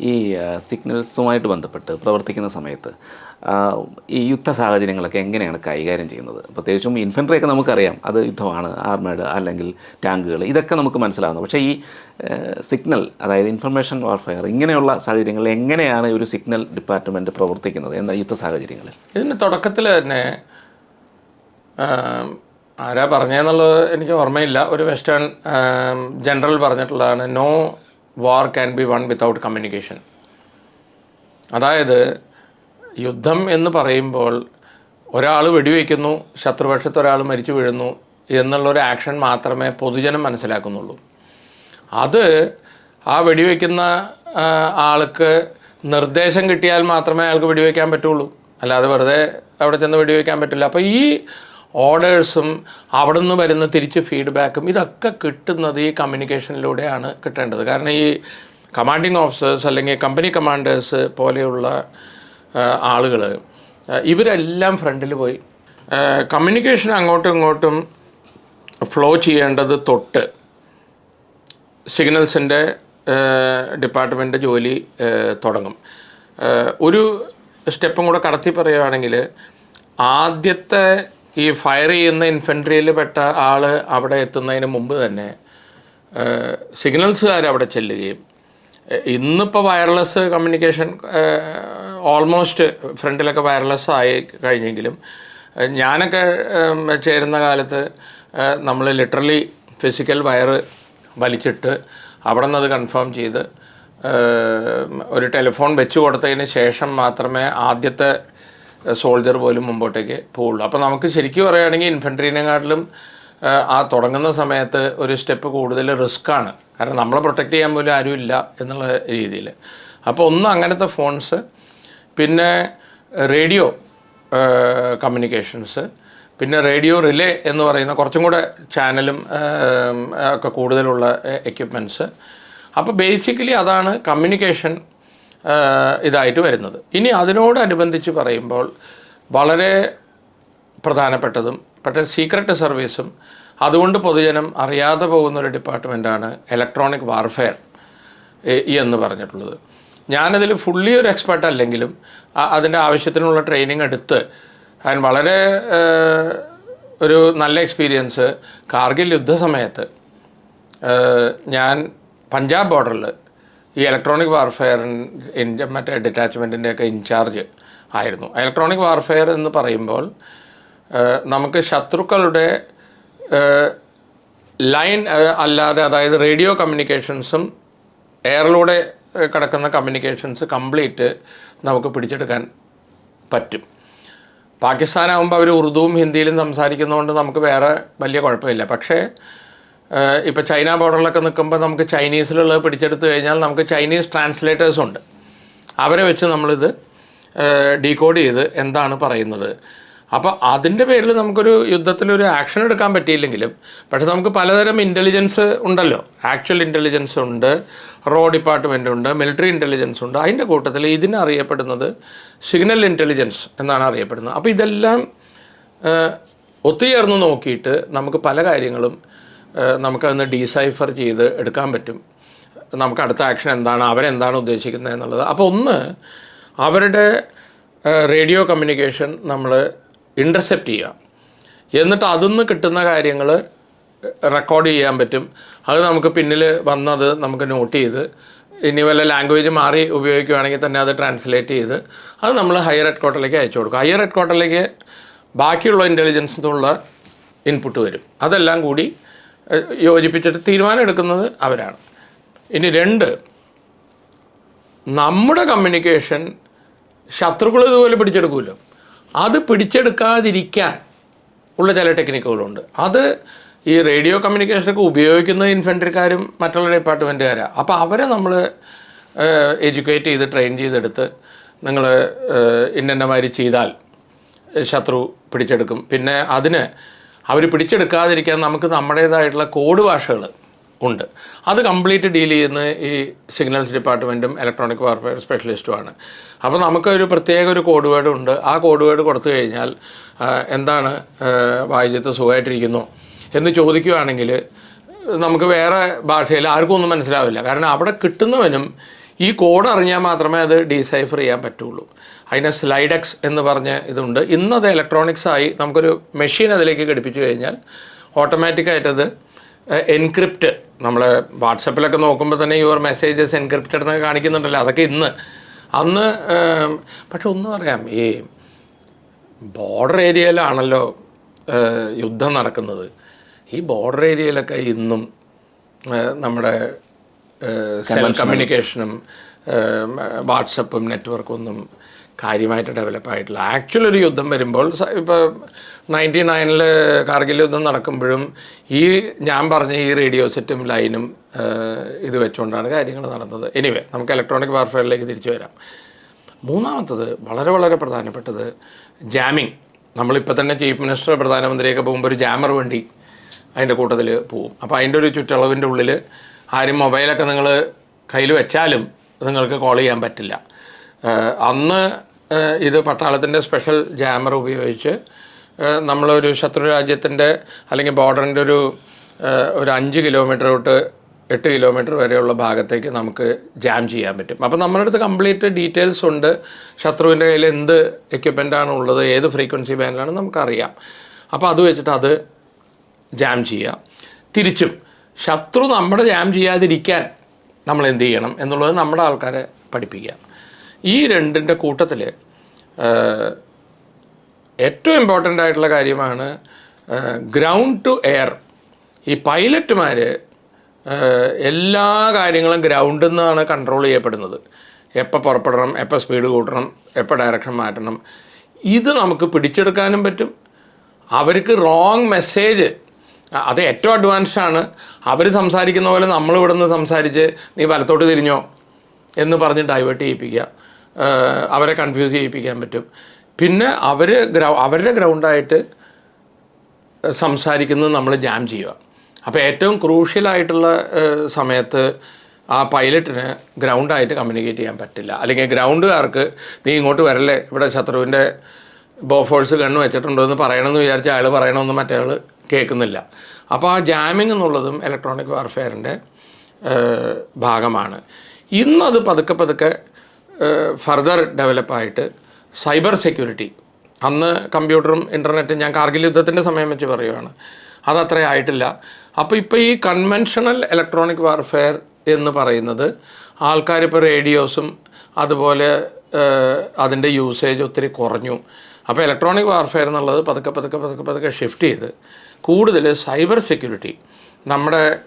ഈ സിഗ്നൽസുമായിട്ട് ബന്ധപ്പെട്ട് പ്രവർത്തിക്കുന്ന സമയത്ത് ഈ യുദ്ധ സാഹചര്യങ്ങളൊക്കെ എങ്ങനെയാണ് കൈകാര്യം ചെയ്യുന്നത്? പ്രത്യേകിച്ചും ഇൻഫൻട്രിയൊക്കെ നമുക്കറിയാം. അത് യുദ്ധമാണ് ആർമേഡ് അല്ലെങ്കിൽ ടാങ്കുകൾ. ഇതൊക്കെ നമുക്ക് മനസ്സിലാവുന്നു. പക്ഷേ ഈ സിഗ്നൽ അതായത് ഇൻഫർമേഷൻ വാർഫെയർ ഇങ്ങനെയുള്ള സാഹചര്യങ്ങളിൽ എങ്ങനെയാണ് ഒരു സിഗ്നൽ ഡിപ്പാർട്ട്മെന്റ് പ്രവർത്തിക്കുന്നത് എന്ന യുദ്ധ സാഹചര്യങ്ങളിൽ? ഇതിന് തുടക്കത്തിൽ തന്നെ ആരാ പറഞ്ഞതെന്നുള്ളത് എനിക്ക് ഓർമ്മയില്ല. ഒരു വെസ്റ്റേൺ ജനറൽ പറഞ്ഞിട്ടുള്ളതാണ്. No war can be won without communication അതായത് യുദ്ധം എന്ന് പറയുമ്പോൾ ഒരാൾ വെടിവെക്കുന്നു ശത്രുപക്ഷത്ത് ഒരാൾ മരിച്ചു വീഴുന്നു എന്നുള്ളൊരു ആക്ഷൻ മാത്രമേ പൊതുജനം മനസ്സിലാക്കുന്നുള്ളൂ. അത് ആ വെടിവെക്കുന്ന ആൾക്ക് നിർദ്ദേശം കിട്ടിയാൽ മാത്രമേ അയാൾക്ക് വെടിവെക്കാൻ പറ്റുള്ളൂ. അല്ലാതെ വെറുതെ അവിടെ ചെന്ന് വെടിവെക്കാൻ പറ്റില്ല. അപ്പോൾ ഈ ഓർഡേഴ്സും അവിടെ നിന്ന് വരുന്ന തിരിച്ച് ഫീഡ്ബാക്കും ഇതൊക്കെ കിട്ടുന്നത് ഈ കമ്മ്യൂണിക്കേഷനിലൂടെയാണ് കിട്ടേണ്ടത്. കാരണം ഈ കമാൻഡിങ് ഓഫീസേഴ്സ് അല്ലെങ്കിൽ കമ്പനി കമാൻഡേഴ്സ് പോലെയുള്ള ആളുകൾ ഇവരെല്ലാം ഫ്രണ്ടിൽ പോയി. കമ്മ്യൂണിക്കേഷൻ അങ്ങോട്ടും ഇങ്ങോട്ടും ഫ്ലോ ചെയ്യേണ്ടത് തൊട്ട് സിഗ്നൽസിന്റെ ഡിപ്പാർട്ട്മെന്റ് ജോലി തുടങ്ങും. ഒരു സ്റ്റെപ്പും കൂടെ കടത്തി പറയുകയാണെങ്കിൽ ആദ്യത്തെ ഈ ഫയർ ചെയ്യുന്ന ഇൻഫൻട്രിയിൽ പെട്ട ആൾ അവിടെ എത്തുന്നതിന് മുമ്പ് തന്നെ സിഗ്നൽസുകാർ അവിടെ ചെല്ലുകയും ഇന്നിപ്പോൾ വയർലെസ് കമ്മ്യൂണിക്കേഷൻ ഓൾമോസ്റ്റ് ഫ്രണ്ടിലൊക്കെ വയർലെസ് ആയി കഴിഞ്ഞെങ്കിലും ഞാനൊക്കെ ചേരുന്ന കാലത്ത് നമ്മൾ ലിറ്ററലി ഫിസിക്കൽ വയർ വലിച്ചിട്ട് അവിടെ നിന്ന് അത് കൺഫേം ചെയ്ത് ഒരു ടെലിഫോൺ വെച്ച് കൊടുത്തതിന് ശേഷം മാത്രമേ ആദ്യത്തെ സോൾജർ പോലും മുമ്പോട്ടേക്ക് പോവുള്ളൂ. അപ്പോൾ നമുക്ക് ശരിക്കും പറയുകയാണെങ്കിൽ ഇൻഫൻട്രീനെക്കാട്ടിലും ആ തുടങ്ങുന്ന സമയത്ത് ഒരു സ്റ്റെപ്പ് കൂടുതൽ റിസ്ക്കാണ് കാരണം നമ്മളെ പ്രൊട്ടക്റ്റ് ചെയ്യാൻ പോലും ആരുമില്ല എന്നുള്ള രീതിയിൽ. അപ്പോൾ ഒന്ന് അങ്ങനത്തെ ഫോൺസ് പിന്നെ റേഡിയോ കമ്മ്യൂണിക്കേഷൻസ് പിന്നെ റേഡിയോ റിലേ എന്ന് പറയുന്ന കുറച്ചും കൂടെ ചാനലും ഒക്കെ കൂടുതലുള്ള എക്യുപ്മെന്റ്സ് അപ്പോൾ ബേസിക്കലി അതാണ് കമ്മ്യൂണിക്കേഷൻ ഇതായിട്ട് വരുന്നത്. ഇനി അതിനോടനുബന്ധിച്ച് പറയുമ്പോൾ വളരെ പ്രധാനപ്പെട്ടതും പക്ഷേ സീക്രട്ട് സർവീസും അതുകൊണ്ട് പൊതുജനം അറിയാതെ പോകുന്ന ഒരു ഡിപ്പാർട്ട്മെന്റാണ് ഇലക്ട്രോണിക് വാർഫെയർ എന്ന് പറഞ്ഞിട്ടുള്ളത്. ഞാനതിൽ ഫുള്ളി ഒരു എക്സ്പേർട്ട് അല്ലെങ്കിലും അതിന്റെ ആവശ്യത്തിനുള്ള ട്രെയിനിങ് എടുത്ത് അതിന് വളരെ ഒരു നല്ല എക്സ്പീരിയൻസ് കാർഗിൽ യുദ്ധസമയത്ത് ഞാൻ പഞ്ചാബ് ബോർഡറിൽ ഈ ഇലക്ട്രോണിക് വാർഫെയറിന്റെ മറ്റേ ഡിറ്റാച്ച്മെന്റിന്റെയൊക്കെ ഇൻചാർജ് ആയിരുന്നു. ഇലക്ട്രോണിക് വാർഫെയർ എന്ന് പറയുമ്പോൾ നമുക്ക് ശത്രുക്കളുടെ ലൈൻ അല്ലാതെ അതായത് റേഡിയോ കമ്മ്യൂണിക്കേഷൻസും എയറിലൂടെ കിടക്കുന്ന കമ്മ്യൂണിക്കേഷൻസ് കംപ്ലീറ്റ് നമുക്ക് പിടിച്ചെടുക്കാൻ പറ്റും. പാകിസ്ഥാനാകുമ്പോൾ അവർ ഉറുദുവും ഹിന്ദിയിലും സംസാരിക്കുന്നതുകൊണ്ട് നമുക്ക് വേറെ വലിയ കുഴപ്പമില്ല. പക്ഷേ ഇപ്പോൾ ചൈന ബോർഡറിലൊക്കെ നിൽക്കുമ്പോൾ നമുക്ക് ചൈനീസിലുള്ളത് പിടിച്ചെടുത്ത് കഴിഞ്ഞാൽ നമുക്ക് ചൈനീസ് ട്രാൻസ്ലേറ്റേഴ്സ് ഉണ്ട്. അവരെ വെച്ച് നമ്മളിത് ഡീകോഡ് ചെയ്ത് എന്താണ് പറയുന്നത്. അപ്പോൾ അതിന്റെ പേരിൽ നമുക്കൊരു യുദ്ധത്തിലൊരു ആക്ഷൻ എടുക്കാൻ പറ്റിയില്ലെങ്കിലും പക്ഷേ നമുക്ക് പലതരം ഇന്റലിജൻസ് ഉണ്ടല്ലോ. ആക്ച്വൽ ഇന്റലിജൻസ് ഉണ്ട് റോ ഡിപ്പാർട്ട്മെന്റ് ഉണ്ട് മിലിറ്ററി ഇന്റലിജൻസ് ഉണ്ട്. അതിന്റെ കൂട്ടത്തിൽ ഇതിനറിയപ്പെടുന്നത് സിഗ്നൽ ഇന്റലിജൻസ് എന്നാണ് അറിയപ്പെടുന്നത്. അപ്പോൾ ഇതെല്ലാം ഒത്തുചേർന്ന് നോക്കിയിട്ട് നമുക്ക് പല കാര്യങ്ങളും നമുക്കതൊന്ന് ഡീസൈഫർ ചെയ്ത് എടുക്കാൻ പറ്റും. നമുക്ക് അടുത്ത ആക്ഷൻ എന്താണ് അവരെന്താണ് ഉദ്ദേശിക്കുന്നത് എന്നുള്ളത്. അപ്പോൾ ഒന്ന് അവരുടെ റേഡിയോ കമ്മ്യൂണിക്കേഷൻ നമ്മൾ ഇന്റർസെപ്റ്റ് ചെയ്യുക എന്നിട്ട് അതിൽ കിട്ടുന്ന കാര്യങ്ങൾ റെക്കോർഡ് ചെയ്യാൻ പറ്റും. അത് നമുക്ക് പിന്നിൽ വന്നത് നമുക്ക് നോട്ട് ചെയ്ത് ഇനി വല്ല ലാംഗ്വേജ് മാറി ഉപയോഗിക്കുകയാണെങ്കിൽ തന്നെ അത് ട്രാൻസ്ലേറ്റ് ചെയ്ത് അത് നമ്മൾ ഹയർ ഹെഡ്ക്വാർട്ടറിലേക്ക് അയച്ചു കൊടുക്കും. ഹയർ ഹെഡ്ക്വാർട്ടറിലേക്ക് ബാക്കിയുള്ള ഇന്റലിജൻസിനുള്ള ഇൻപുട്ട് വരും. അതെല്ലാം കൂടി യോജിപ്പിച്ചിട്ട് തീരുമാനം എടുക്കുന്നത് അവരാണ്. ഇനി രണ്ട് നമ്മുടെ കമ്മ്യൂണിക്കേഷൻ ശത്രുക്കൾ ഇതുപോലെ പിടിച്ചെടുക്കുമല്ലോ അത് പിടിച്ചെടുക്കാതിരിക്കാൻ ഉള്ള ചില ടെക്നിക്കുകളുണ്ട് അത് ഈ റേഡിയോ കമ്മ്യൂണിക്കേഷനൊക്കെ ഉപയോഗിക്കുന്ന ഇൻഫെൻട്രിക്കാരും മറ്റുള്ള ഡിപ്പാർട്ട്മെന്റുകാരാണ് അപ്പോൾ അവരെ നമ്മൾ എഡ്യൂക്കേറ്റ് ചെയ്ത് ട്രെയിൻ ചെയ്തെടുത്ത് നിങ്ങൾ ഇന്നമാതിരി ചെയ്താൽ ശത്രു പിടിച്ചെടുക്കും. പിന്നെ അതിന് അവർ പിടിച്ചെടുക്കാതിരിക്കാൻ നമുക്ക് നമ്മുടേതായിട്ടുള്ള കോഡ് ഭാഷകൾ ഉണ്ട്. അത് കംപ്ലീറ്റ് ഡീൽ ചെയ്യുന്ന ഈ സിഗ്നൽസ് ഡിപ്പാർട്ട്മെന്റും ഇലക്ട്രോണിക് വാർഫെയർ സ്പെഷ്യലിസ്റ്റുമാണ്. അപ്പോൾ നമുക്കൊരു പ്രത്യേക ഒരു കോഡ് വേർഡ് ഉണ്ട്. ആ കോഡ് വേർഡ് കൊടുത്തു കഴിഞ്ഞാൽ എന്താണ് വായിജത്ത് സുഖമായിട്ടിരിക്കുന്നു എന്ന് ചോദിക്കുകയാണെങ്കിൽ നമുക്ക് വേറെ ഭാഷയിൽ ആർക്കും ഒന്നും മനസ്സിലാവില്ല. കാരണം അവിടെ കിട്ടുന്നവനും ഈ കോഡ് അറിഞ്ഞാൽ മാത്രമേ അത് ഡീസൈഫർ ചെയ്യാൻ പറ്റുള്ളൂ. അതിന് സ്ലൈഡക്സ് എന്ന് പറഞ്ഞ ഇതുണ്ട്. ഇന്നത് ഇലക്ട്രോണിക്സ് ആയി നമുക്കൊരു മെഷീൻ അതിലേക്ക് ഘടിപ്പിച്ചു കഴിഞ്ഞാൽ ഓട്ടോമാറ്റിക്കായിട്ടത് എൻക്രിപ്റ്റ് നമ്മൾ വാട്സപ്പിലൊക്കെ നോക്കുമ്പോൾ തന്നെ യുവർ മെസ്സേജസ് എൻക്രിപ്റ്റഡ് എന്നൊക്കെ കാണിക്കുന്നുണ്ടല്ലോ. അതൊക്കെ ഇന്ന്. അന്ന് പക്ഷെ ഒന്നും പറയാം ഈ ബോർഡർ ഏരിയയിലാണല്ലോ യുദ്ധം നടക്കുന്നത്. ഈ ബോർഡർ ഏരിയയിലൊക്കെ ഇന്നും നമ്മുടെ സെൽ കമ്മ്യൂണിക്കേഷനും. വാട്സപ്പും നെറ്റ്വർക്കും ഒന്നും കാര്യമായിട്ട് ഡെവലപ്പായിട്ടില്ല ആക്ച്വൽ ഒരു യുദ്ധം വരുമ്പോൾ ഇപ്പോൾ നയന്റി നയനിൽ കാർഗിൽ യുദ്ധം നടക്കുമ്പോഴും ഈ ഞാൻ പറഞ്ഞ ഈ റേഡിയോ സെറ്റും ലൈനും ഇത് വെച്ചുകൊണ്ടാണ് കാര്യങ്ങൾ നടന്നത്. എനിവേ നമുക്ക് ഇലക്ട്രോണിക് വാർഫെയറിലേക്ക് തിരിച്ചു വരാം. മൂന്നാമത്തത് വളരെ വളരെ പ്രധാനപ്പെട്ടത് ജാമിങ് നമ്മളിപ്പോൾ തന്നെ ചീഫ് മിനിസ്റ്റർ പ്രധാനമന്ത്രിയൊക്കെ പോകുമ്പോൾ ഒരു ജാമർ വണ്ടി അതിന്റെ കൂട്ടത്തിൽ പോവും. അപ്പോൾ അതിന്റെ ഒരു ചുറ്റളവിന്റെ ഉള്ളിൽ ആരും മൊബൈലൊക്കെ നിങ്ങൾ കയ്യിൽ വെച്ചാലും നിങ്ങൾക്ക് കോൾ ചെയ്യാൻ പറ്റില്ല. അന്ന് ഇത് പട്ടാളത്തിന്റെ സ്പെഷ്യൽ ജാമർ ഉപയോഗിച്ച് നമ്മളൊരു ശത്രു രാജ്യത്തിന്റെ അല്ലെങ്കിൽ ബോർഡറിന്റെ ഒരു ഒരു അഞ്ച് കിലോമീറ്റർ തൊട്ട് എട്ട് കിലോമീറ്റർ വരെയുള്ള ഭാഗത്തേക്ക് നമുക്ക് ജാം ചെയ്യാൻ പറ്റും. അപ്പോൾ നമ്മുടെ അടുത്ത് കംപ്ലീറ്റ് ഡീറ്റെയിൽസ് ഉണ്ട്. ശത്രുവിന്റെ കയ്യിൽ എന്ത് എക്യുപ്മെന്റാണ് ഉള്ളത് ഏത് ഫ്രീക്വൻസി ബാൻഡിലാണ് നമുക്കറിയാം. അപ്പോൾ അത് വെച്ചിട്ട് അത് ജാം ചെയ്യുക തിരിച്ചും ശത്രു നമ്മുടെ ജാം ചെയ്യാതിരിക്കാൻ നമ്മൾ എന്ത് ചെയ്യണം എന്നുള്ളത് നമ്മുടെ ആൾക്കാരെ പഠിപ്പിക്കുക. ഈ രണ്ടിന്റെ കൂട്ടത്തിൽ ഏറ്റവും ഇമ്പോർട്ടന്റ് ആയിട്ടുള്ള കാര്യമാണ് ഗ്രൗണ്ട് ടു എയർ ഈ പൈലറ്റുമാർ എല്ലാ കാര്യങ്ങളും ഗ്രൗണ്ടിൽ നിന്നാണ് കൺട്രോൾ ചെയ്യപ്പെടുന്നത്. എപ്പോൾ പുറപ്പെടണം എപ്പോൾ സ്പീഡ് കൂട്ടണം എപ്പോൾ ഡയറക്ഷൻ മാറ്റണം. ഇത് നമുക്ക് പിടിച്ചെടുക്കാനും പറ്റും. അവർക്ക് റോങ് മെസ്സേജ് അത് ഏറ്റവും അഡ്വാൻസ്ഡ് ആണ്. അവർ സംസാരിക്കുന്ന പോലെ നമ്മൾ ഇവിടെ നിന്ന് സംസാരിച്ച് നീ വലത്തോട്ട് തിരിഞ്ഞോ എന്ന് പറഞ്ഞ് ഡൈവേർട്ട് ചെയ്യിപ്പിക്കുക. അവരെ കൺഫ്യൂസ് ചെയ്യിപ്പിക്കാൻ പറ്റും. പിന്നെ അവർ ഗ്രൗ അവരുടെ ഗ്രൗണ്ടായിട്ട് സംസാരിക്കുന്നത് നമ്മൾ ജാം ചെയ്യുക. അപ്പോൾ ഏറ്റവും ക്രൂഷ്യലായിട്ടുള്ള സമയത്ത് ആ പൈലറ്റിന് ഗ്രൗണ്ടായിട്ട് കമ്മ്യൂണിക്കേറ്റ് ചെയ്യാൻ പറ്റില്ല. അല്ലെങ്കിൽ ഗ്രൗണ്ടുകാർക്ക് നീ ഇങ്ങോട്ട് വരല്ലേ? ഇവിടെ ശത്രുവിന്റെ ബോഫോഴ്സ് ഗണ്ണ് വെച്ചിട്ടുണ്ടോ എന്ന് പറയണമെന്ന് വിചാരിച്ച അയാൾ പറയണമെന്ന് മറ്റേ കേൾക്കുന്നില്ല. അപ്പോൾ ആ ജാമിംഗ് എന്നുള്ളതും ഇലക്ട്രോണിക് വാർഫെയറിന്റെ ഭാഗമാണ്. ഇന്നത് പതുക്കെ പതുക്കെ ഫർദർ ഡെവലപ്പായിട്ട് സൈബർ സെക്യൂരിറ്റി അന്ന് കമ്പ്യൂട്ടറും ഇന്റർനെറ്റും ഞാൻ കാർഗിൽ യുദ്ധത്തിന്റെ സമയം വെച്ച് പറയുവാണ്. അതത്ര ആയിട്ടില്ല. അപ്പോൾ ഇപ്പോൾ ഈ കൺവെൻഷണൽ ഇലക്ട്രോണിക് വാർഫെയർ എന്ന് പറയുന്നത് ആൾക്കാരിപ്പോൾ റേഡിയോസും അതുപോലെ അതിന്റെ യൂസേജ് ഒത്തിരി കുറഞ്ഞു. അപ്പോൾ ഇലക്ട്രോണിക് വാർഫെയർ എന്നുള്ളത് പതുക്കെ പതുക്കെ പതുക്കെ പതുക്കെ ഷിഫ്റ്റ് ചെയ്ത് കൂടുതൽ സൈബർ സെക്യൂരിറ്റി. നമ്മുടെ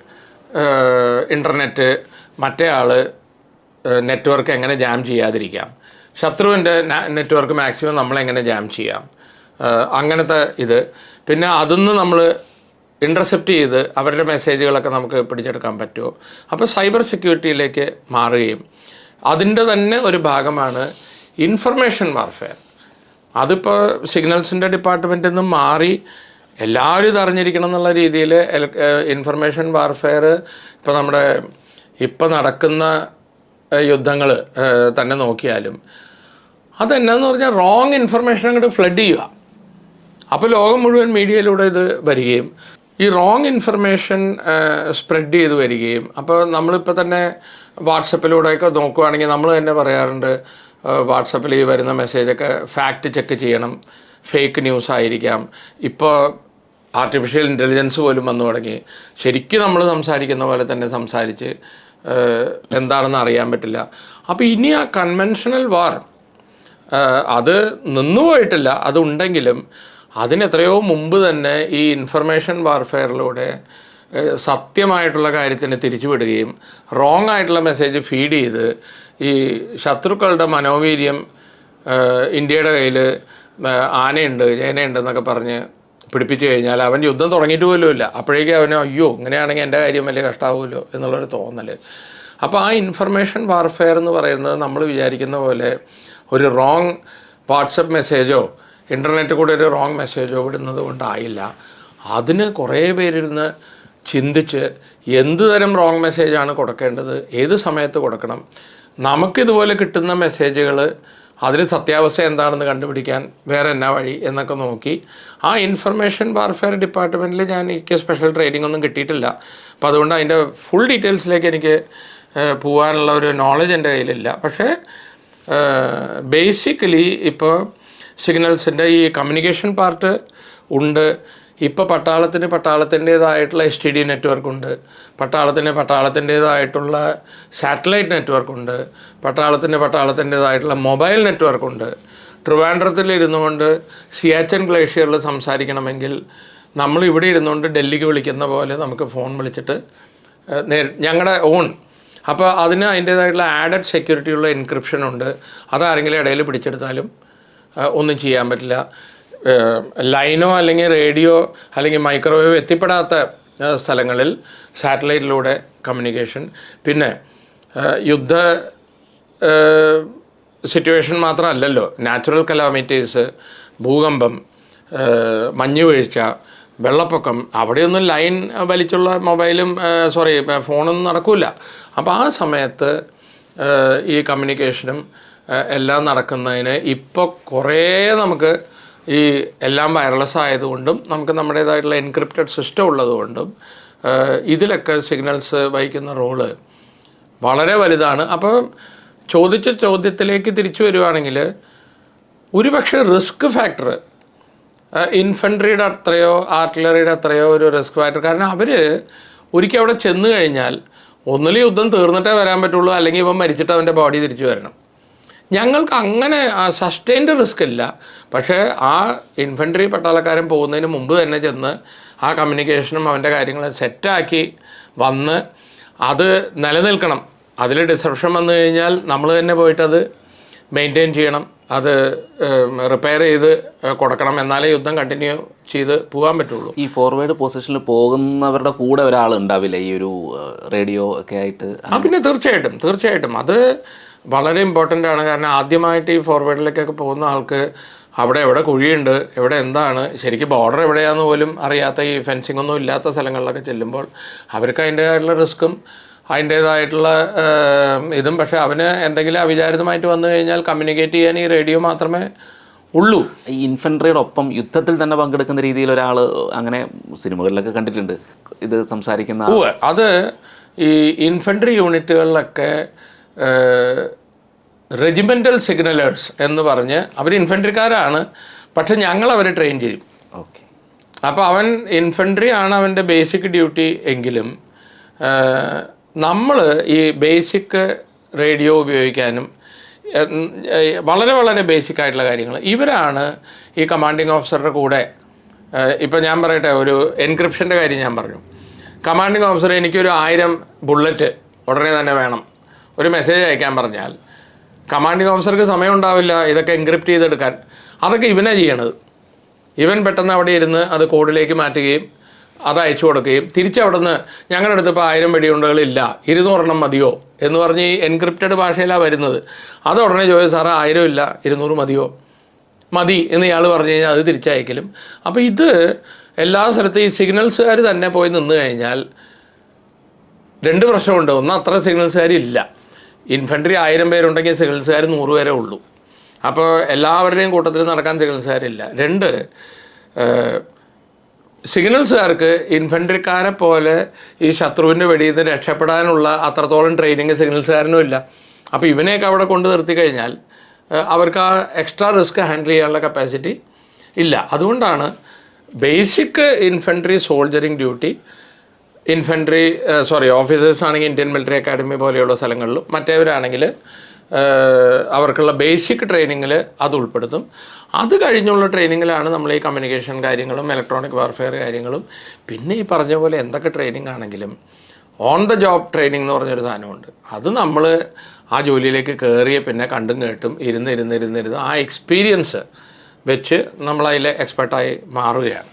ഇന്റർനെറ്റ് മറ്റേ ആൾ നെറ്റ്വർക്ക് എങ്ങനെ ജാം ചെയ്യാതിരിക്കാം. ശത്രുവിന്റെ നെറ്റ്വർക്ക് മാക്സിമം നമ്മളെങ്ങനെ ജാം ചെയ്യാം. അങ്ങനത്തെ ഇത്. പിന്നെ അതിന്ന് നമ്മൾ ഇന്റർസെപ്റ്റ് ചെയ്ത് അവരുടെ മെസ്സേജുകളൊക്കെ നമുക്ക് പിടിച്ചെടുക്കാൻ പറ്റുമോ? അപ്പോൾ സൈബർ സെക്യൂരിറ്റിയിലേക്ക് മാറുകയും അതിന്റെ തന്നെ ഒരു ഭാഗമാണ് ഇൻഫർമേഷൻ വാർഫെയർ. അതിപ്പോൾ സിഗ്നൽസിന്റെ ഡിപ്പാർട്ട്മെന്റിൽ നിന്ന് മാറി എല്ലാവരും ഇതറിഞ്ഞിരിക്കണം എന്നുള്ള രീതിയിൽ ഇൻഫർമേഷൻ വാർഫെയർ ഇപ്പോൾ നമ്മുടെ ഇപ്പം നടക്കുന്ന യുദ്ധങ്ങൾ തന്നെ നോക്കിയാലും അതെന്നാന്ന് പറഞ്ഞാൽ റോങ് ഇൻഫർമേഷൻ അങ്ങോട്ട് ഫ്ലഡ് ചെയ്യുക. അപ്പോൾ ലോകം മുഴുവൻ മീഡിയയിലൂടെ ഇത് വരികയും ഈ റോങ് ഇൻഫർമേഷൻ സ്പ്രെഡ് ചെയ്ത് വരികയും അപ്പോൾ നമ്മളിപ്പോൾ തന്നെ വാട്സപ്പിലൂടെയൊക്കെ നോക്കുകയാണെങ്കിൽ നമ്മൾ തന്നെ പറയാറുണ്ട് വാട്സപ്പിൽ ഈ വരുന്ന മെസ്സേജൊക്കെ ഫാക്റ്റ് ചെക്ക് ചെയ്യണം ഫേക്ക് ന്യൂസ് ആയിരിക്കാം. ഇപ്പോൾ ആർട്ടിഫിഷ്യൽ ഇന്റലിജൻസ് പോലും വന്നു തുടങ്ങി. ശരിക്കും നമ്മൾ സംസാരിക്കുന്ന പോലെ തന്നെ സംസാരിച്ച് എന്താണെന്ന് അറിയാൻ പറ്റില്ല. അപ്പോൾ ഇനി ആ കൺവെൻഷണൽ വാർ അത് നിന്നുപോയിട്ടില്ല അതുണ്ടെങ്കിലും അതിനെത്രയോ മുമ്പ് തന്നെ ഈ ഇൻഫർമേഷൻ വാർഫെയറിലൂടെ സത്യമായിട്ടുള്ള കാര്യത്തിന് തിരിച്ചുവിടുകയും റോങ് ആയിട്ടുള്ള മെസ്സേജ് ഫീഡ് ചെയ്ത് ഈ ശത്രുക്കളുടെ മനോവീര്യം ഇന്ത്യയുടെ കയ്യിൽ ആനയുണ്ട് ചേനയുണ്ട് എന്നൊക്കെ പറഞ്ഞ് പിടിപ്പിച്ചു കഴിഞ്ഞാൽ അവൻ യുദ്ധം തുടങ്ങിയിട്ട് പോലുമില്ല. അപ്പോഴേക്കും അവന് അയ്യോ ഇങ്ങനെയാണെങ്കിൽ എന്റെ കാര്യം വലിയ കഷ്ടമാവുമല്ലോ എന്നുള്ളൊരു തോന്നൽ. അപ്പോൾ ആ ഇൻഫർമേഷൻ വാർഫെയർ എന്ന് പറയുന്നത് നമ്മൾ വിചാരിക്കുന്ന പോലെ ഒരു റോങ് വാട്സപ്പ് മെസ്സേജോ ഇന്റർനെറ്റ് കൂടെ ഒരു റോങ് മെസ്സേജോ വിടുന്നത് കൊണ്ടായില്ല. അതിന് കുറേ പേരിരുന്ന് ചിന്തിച്ച് എന്ത് തരം റോങ് മെസ്സേജാണ് കൊടുക്കേണ്ടത് ഏത് സമയത്ത് കൊടുക്കണം നമുക്കിതുപോലെ കിട്ടുന്ന മെസ്സേജുകൾ അതിൽ സത്യാവസ്ഥ എന്താണെന്ന് കണ്ടുപിടിക്കാൻ വേറെ എന്നാ വഴി എന്നൊക്കെ നോക്കി. ആ ഇൻഫർമേഷൻ വാർഫെയർ ഡിപ്പാർട്ട്മെന്റിൽ ഞാൻ എനിക്ക് സ്പെഷ്യൽ ട്രെയിനിങ് ഒന്നും കിട്ടിയിട്ടില്ല. അപ്പോൾ അതുകൊണ്ട് അതിന്റെ ഫുൾ ഡീറ്റെയിൽസിലേക്ക് എനിക്ക് പോകാനുള്ള ഒരു നോളജ് എന്റെ കയ്യിലില്ല. പക്ഷേ ബേസിക്കലി ഇപ്പോൾ സിഗ്നൽസിന്റെ ഈ കമ്മ്യൂണിക്കേഷൻ പാർട്ട് ഉണ്ട്. ഇപ്പോൾ പട്ടാളത്തിന് പട്ടാളത്തിന്റേതായിട്ടുള്ള എസ് ടി ഡി നെറ്റ്വർക്ക് ഉണ്ട്. പട്ടാളത്തിന് പട്ടാളത്തിന്റേതായിട്ടുള്ള സാറ്റലൈറ്റ് നെറ്റ്വർക്ക് ഉണ്ട്. പട്ടാളത്തിന് പട്ടാളത്തിന്റേതായിട്ടുള്ള മൊബൈൽ നെറ്റ്വർക്ക് ഉണ്ട്. ട്രിവാൻഡ്രത്തിൽ ഇരുന്നുകൊണ്ട് സിയാച്ചൻ ഗ്ലേഷ്യറിൽ സംസാരിക്കണമെങ്കിൽ നമ്മൾ ഇവിടെ ഇരുന്നുകൊണ്ട് ഡൽഹിക്ക് വിളിക്കുന്ന പോലെ നമുക്ക് ഫോൺ വിളിച്ചിട്ട് നേരി ഞങ്ങളുടെ ഓൺ അപ്പോൾ അതിന് അതിന്റേതായിട്ടുള്ള ആഡഡ് സെക്യൂരിറ്റിയുള്ള എൻക്രിപ്ഷൻ ഉണ്ട്. അതാരെങ്കിലും ഇടയിൽ പിടിച്ചെടുത്താലും ഒന്നും ചെയ്യാൻ പറ്റില്ല. ലൈനോ അല്ലെങ്കിൽ റേഡിയോ അല്ലെങ്കിൽ മൈക്രോവേവ് എത്തിപ്പെടാത്ത സ്ഥലങ്ങളിൽ സാറ്റലൈറ്റിലൂടെ കമ്മ്യൂണിക്കേഷൻ. പിന്നെ യുദ്ധ സിറ്റുവേഷൻ മാത്രമല്ലല്ലോ. നാച്ചുറൽ കലാമിറ്റീസ് ഭൂകമ്പം മഞ്ഞുവീഴ്ച വെള്ളപ്പൊക്കം അവിടെയൊന്നും ലൈൻ വലിച്ചുള്ള മൊബൈലും സോറി ഫോണൊന്നും നടക്കില്ല അപ്പോൾ ആ സമയത്ത് ഈ കമ്മ്യൂണിക്കേഷനും എല്ലാം നടക്കുന്നതിന് ഇപ്പോൾ കുറേ നമുക്ക് ഈ എല്ലാം വയർലെസ് ആയതുകൊണ്ടും നമുക്ക് നമ്മുടേതായിട്ടുള്ള എൻക്രിപ്റ്റഡ് സിസ്റ്റം ഉള്ളതുകൊണ്ടും ഇതിലൊക്കെ സിഗ്നൽസ് വഹിക്കുന്ന റോൾ വളരെ വലുതാണ്. അപ്പോൾ ചോദിച്ച ചോദ്യത്തിലേക്ക് തിരിച്ചു വരുവാണെങ്കിൽ ഒരുപക്ഷെ റിസ്ക് ഫാക്ടർ ഇൻഫൻട്രിയുടെ അത്രയോ ആർട്ടിലറിയുടെ അത്രയോ ഒരു റിസ്ക് ഫാക്ടർ കാരണം അവർ ഒരിക്കൽ അവിടെ ചെന്ന് കഴിഞ്ഞാൽ ഒന്നിൽ യുദ്ധം തീർന്നിട്ടേ വരാൻ പറ്റുള്ളൂ അല്ലെങ്കിൽ ഇവൻ മരിച്ചിട്ട് അവന്റെ ബോഡി തിരിച്ചു വരണം. ഞങ്ങൾക്ക് അങ്ങനെ സസ്റ്റൈൻഡ് റിസ്ക് ഇല്ല. പക്ഷേ ആ ഇൻഫൻട്രി പട്ടാളക്കാരൻ പോകുന്നതിന് മുമ്പ് തന്നെ ചെന്ന് ആ കമ്മ്യൂണിക്കേഷനും അവന്റെ കാര്യങ്ങളും സെറ്റാക്കി വന്ന് അത് നിലനിൽക്കണം. അതിൽ ഡിസപ്ഷൻ വന്നു കഴിഞ്ഞാൽ നമ്മൾ തന്നെ പോയിട്ടത് മെയിന്റെയിൻ ചെയ്യണം. അത് റിപ്പയർ ചെയ്ത് കൊടുക്കണം. എന്നാലേ യുദ്ധം കണ്ടിന്യൂ ചെയ്ത് പോകാൻ പറ്റുള്ളൂ. ഈ ഫോർവേഡ് പൊസിഷനിൽ പോകുന്നവരുടെ കൂടെ ഒരാൾ ഉണ്ടാവില്ല? ഈ ഒരു റേഡിയോ ഒക്കെ ആയിട്ട് ആ പിന്നെ തീർച്ചയായിട്ടും തീർച്ചയായിട്ടും. അത് വളരെ ഇമ്പോർട്ടന്റ് ആണ്. കാരണം ആദ്യമായിട്ട് ഈ ഫോർവേഡിലേക്കൊക്കെ പോകുന്ന ആൾക്ക് അവിടെ എവിടെ കുഴിയുണ്ട് എവിടെ എന്താണ് ശരിക്കും ബോർഡർ എവിടെയാണെന്ന് പോലും അറിയാത്ത ഈ ഫെൻസിംഗ് ഒന്നും ഇല്ലാത്ത സ്ഥലങ്ങളിലൊക്കെ ചെല്ലുമ്പോൾ അവർക്ക് അതിന്റേതായിട്ടുള്ള റിസ്ക്കും അതിന്റേതായിട്ടുള്ള ഇതും. പക്ഷേ അവന് എന്തെങ്കിലും അവിചാരിതമായിട്ട് വന്നു കഴിഞ്ഞാൽ കമ്മ്യൂണിക്കേറ്റ് ചെയ്യാൻ ഈ റേഡിയോ മാത്രമേ ഉള്ളൂ. ഈ ഇൻഫൻട്രിയുടെ ഒപ്പം യുദ്ധത്തിൽ തന്നെ പങ്കെടുക്കുന്ന രീതിയിൽ ഒരാൾ അങ്ങനെ സിനിമകളിലൊക്കെ കണ്ടിട്ടുണ്ട്. ഇത് സംസാരിക്കുന്ന. അത് ഈ ഇൻഫൻട്രി യൂണിറ്റുകളിലൊക്കെ റെജിമെന്റൽ സിഗ്നലേഴ്സ് എന്ന് പറഞ്ഞ് അവർ ഇൻഫൻട്രിക്കാരാണ് പക്ഷെ ഞങ്ങൾ അവരെ ട്രെയിൻ ചെയ്യും. ഓക്കെ അപ്പോൾ അവൻ ഇൻഫൻട്രി ആണ് അവന്റെ ബേസിക് ഡ്യൂട്ടി എങ്കിലും നമ്മൾ ഈ ബേസിക് റേഡിയോ ഉപയോഗിക്കാനും വളരെ വളരെ ബേസിക് ആയിട്ടുള്ള കാര്യങ്ങൾ ഇവരാണ് ഈ കമാൻഡിങ് ഓഫീസറുടെ കൂടെ ഇപ്പോൾ ഞാൻ പറയട്ടെ ഒരു എൻക്രിപ്ഷന്റെ കാര്യം ഞാൻ പറഞ്ഞു. കമാൻഡിങ് ഓഫീസർ എനിക്കൊരു ആയിരം ബുള്ളറ്റ് ഉടനെ തന്നെ വേണം. ഒരു മെസ്സേജ് അയക്കാൻ പറഞ്ഞാൽ കമാൻഡിങ് ഓഫീസർക്ക് സമയം ഉണ്ടാവില്ല ഇതൊക്കെ എൻക്രിപ്റ്റ് ചെയ്തെടുക്കാൻ. അതൊക്കെ ഇവനാണ് ചെയ്യണത്. ഇവൻ പെട്ടെന്ന് അവിടെ ഇരുന്ന് അത് കോഡിലേക്ക് മാറ്റുകയും അത് അയച്ചു കൊടുക്കുകയും തിരിച്ചവിടുന്ന് ഞങ്ങളുടെ അടുത്ത് ഇപ്പോൾ ആയിരം വെടിയുണ്ടകളില്ല ഇരുന്നൂറെണ്ണം മതിയോ എന്ന് പറഞ്ഞ് ഈ എൻക്രിപ്റ്റഡ് ഭാഷയിലാണ് വരുന്നത്. അത് ഉടനെ ചോദിച്ചു സാറേ ആയിരം ഇല്ല ഇരുന്നൂറ് മതിയോ? മതി എന്ന് ഇയാൾ പറഞ്ഞു കഴിഞ്ഞാൽ അത് തിരിച്ചയക്കലും. അപ്പോൾ ഇത് എല്ലാ സ്ഥലത്തും ഈ സിഗ്നൽസുകാർ തന്നെ പോയി നിന്ന് കഴിഞ്ഞാൽ രണ്ട് പ്രശ്നമുണ്ട്. ഒന്ന് അത്ര സിഗ്നൽസുകാരില്ല ഇൻഫൻട്രി ആയിരം പേരുണ്ടെങ്കിൽ സിഗ്നൽസുകാർ നൂറ് പേരേ ഉള്ളൂ. അപ്പോൾ എല്ലാവരുടെയും കൂട്ടത്തിൽ നടക്കാൻ ചികിത്സകാരില്ല രണ്ട് സിഗ്നൽസുകാർക്ക് ഇൻഫൻട്രിക്കാരെ പോലെ ഈ ശത്രുവിന്റെ വെടിയിൽ നിന്ന് രക്ഷപ്പെടാനുള്ള അത്രത്തോളം ട്രെയിനിങ് സിഗ്നൽസുകാരനും ഇല്ല. അപ്പോൾ ഇവനെയൊക്കെ അവിടെ കൊണ്ട് നിർത്തി കഴിഞ്ഞാൽ അവർക്ക് ആ എക്സ്ട്രാ റിസ്ക് ഹാൻഡിൽ ചെയ്യാനുള്ള കപ്പാസിറ്റി ഇല്ല. അതുകൊണ്ടാണ് basic infantry soldiering duty infantry sorry officers ആണെങ്കിൽ ഇന്ത്യൻ മിലിറ്ററി അക്കാഡമി പോലെയുള്ള സ്ഥലങ്ങളിലും മറ്റേവരാണെങ്കിൽ അവർക്കുള്ള ബേസിക് ട്രെയിനിങ്ങിൽ അത് ഉൾപ്പെടുത്തും. അത് കഴിഞ്ഞുള്ള ട്രെയിനിങ്ങിലാണ് നമ്മൾ ഈ കമ്മ്യൂണിക്കേഷൻ കാര്യങ്ങളും ഇലക്ട്രോണിക് വാർഫെയർ കാര്യങ്ങളും പിന്നെ ഈ പറഞ്ഞ പോലെ എന്തൊക്കെ ട്രെയിനിങ് ആണെങ്കിലും ഓൺ ദ ജോബ് ട്രെയിനിങ് എന്ന് പറഞ്ഞൊരു സാധനമുണ്ട്. അത് നമ്മൾ ആ ജോലിയിലേക്ക് കയറിയ പിന്നെ കണ്ടും കേട്ടും ഇരുന്ന് ഇരുന്ന് ഇരുന്ന് ഇരുന്ന് ആ എക്സ്പീരിയൻസ് വെച്ച് നമ്മളതിൽ എക്സ്പെർട്ടായി മാറുകയാണ്.